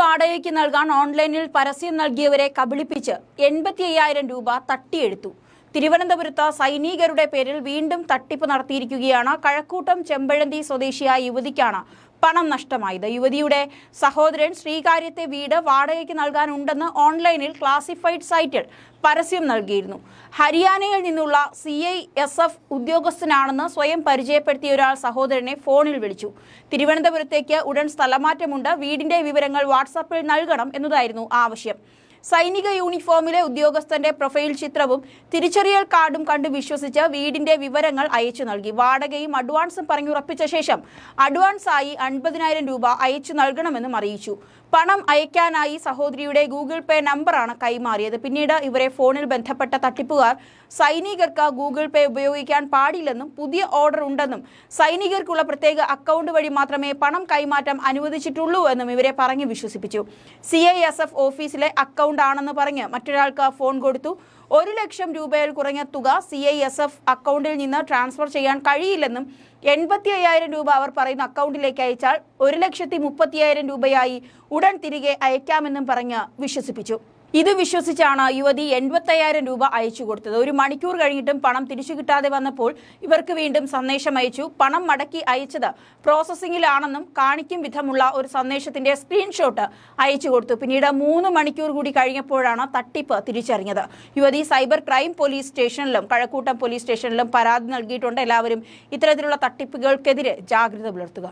വാടകയ്ക്ക് നൽകാൻ ഓൺലൈനിൽ പരസ്യം നൽകിയവരെ കബളിപ്പിച്ച് എൺപത്തി അയ്യായിരം രൂപ തട്ടിയെടുത്തു. തിരുവനന്തപുരത്ത് സൈനികരുടെ പേരിൽ വീണ്ടും തട്ടിപ്പ് നടത്തിയിരിക്കുകയാണ്. കഴക്കൂട്ടം ചെമ്പഴന്തി സ്വദേശിയായ യുവതിക്കാണ് പണം നഷ്ടമായത് യുവതിയുടെ സഹോദരൻ ശ്രീകാര്യത്തെ വീട് വാടകയ്ക്ക് നൽകാനുണ്ടെന്ന് ഓൺലൈനിൽ ക്ലാസിഫൈഡ് സൈറ്റിൽ പരസ്യം നൽകിയിരുന്നു. ഹരിയാനയിൽ നിന്നുള്ള സി ഐ എസ് എഫ് ഉദ്യോഗസ്ഥനാണെന്ന് സ്വയം പരിചയപ്പെടുത്തിയ ഒരാൾ സഹോദരനെ ഫോണിൽ വിളിച്ചു. തിരുവനന്തപുരത്തേക്ക് ഉടൻ സ്ഥലമാറ്റമുണ്ട്. വീടിന്റെ വിവരങ്ങൾ വാട്സാപ്പിൽ നൽകണം എന്നതായിരുന്നു ആവശ്യം. സൈനിക യൂണിഫോമിലെ ഉദ്യോഗസ്ഥന്റെ പ്രൊഫൈൽ ചിത്രവും തിരിച്ചറിയൽ കാർഡും കണ്ട് വിശ്വസിച്ച് വീടിന്റെ വിവരങ്ങൾ അയച്ചു നൽകി. വാടകയും അഡ്വാൻസും പറഞ്ഞുറപ്പിച്ച ശേഷം അഡ്വാൻസായി അൻപതിനായിരം രൂപ അയച്ചു നൽകണമെന്നും അറിയിച്ചു. പണം അയക്കാനായി സഹോദരിയുടെ ഗൂഗിൾ പേ നമ്പറാണ് കൈമാറിയത്. പിന്നീട് ഇവരെ ഫോണിൽ ബന്ധപ്പെട്ട തട്ടിപ്പുകാർ സൈനികർക്ക് ഗൂഗിൾ പേ ഉപയോഗിക്കാൻ പാടില്ലെന്നും പുതിയ ഓർഡർ ഉണ്ടെന്നും സൈനികർക്കുള്ള പ്രത്യേക അക്കൗണ്ട് വഴി മാത്രമേ പണം കൈമാറ്റം അനുവദിച്ചിട്ടുള്ളൂ എന്നും ഇവരെ പറഞ്ഞു വിശ്വസിപ്പിച്ചു. സി ഐ എസ് എഫ് ഓഫീസിലെ അക്കൗണ്ട് ആണെന്ന് പറഞ്ഞ് മറ്റൊരാൾക്ക് ഫോൺ കൊടുത്തു. ഒരു ലക്ഷം രൂപയിൽ കുറഞ്ഞ തുക സി ഐ എസ് എഫ് അക്കൗണ്ടിൽ നിന്ന് ട്രാൻസ്ഫർ ചെയ്യാൻ കഴിയില്ലെന്നും എൺപത്തി അയ്യായിരം രൂപ അവർ പറയുന്ന അക്കൗണ്ടിലേക്ക് അയച്ചാൽ ഒരു ലക്ഷത്തി മുപ്പത്തിയായിരം രൂപയായി ഉടൻ തിരികെ അയക്കാമെന്നും പറഞ്ഞ് വിശ്വസിപ്പിച്ചു. ഇത് വിശ്വസിച്ചാണ് യുവതി എൺപത്തയ്യായിരം രൂപ അയച്ചു കൊടുത്തത്. ഒരു മണിക്കൂർ കഴിഞ്ഞിട്ടും പണം തിരിച്ചു കിട്ടാതെ വന്നപ്പോൾ ഇവർക്ക് വീണ്ടും സന്ദേശം അയച്ചു. പണം മടക്കി അയച്ചത് പ്രോസസ്സിംഗിലാണെന്നും കാണിക്കും വിധമുള്ള ഒരു സന്ദേശത്തിന്റെ സ്ക്രീൻഷോട്ട് അയച്ചു കൊടുത്തു. പിന്നീട് മൂന്ന് മണിക്കൂർ കൂടി കഴിഞ്ഞപ്പോഴാണ് തട്ടിപ്പ് തിരിച്ചറിഞ്ഞത്. യുവതി സൈബർ ക്രൈം പോലീസ് സ്റ്റേഷനിലും കഴക്കൂട്ടം പോലീസ് സ്റ്റേഷനിലും പരാതി നൽകിയിട്ടുണ്ട്. എല്ലാവരും ഇത്തരത്തിലുള്ള തട്ടിപ്പുകൾക്കെതിരെ ജാഗ്രത പുലർത്തുക.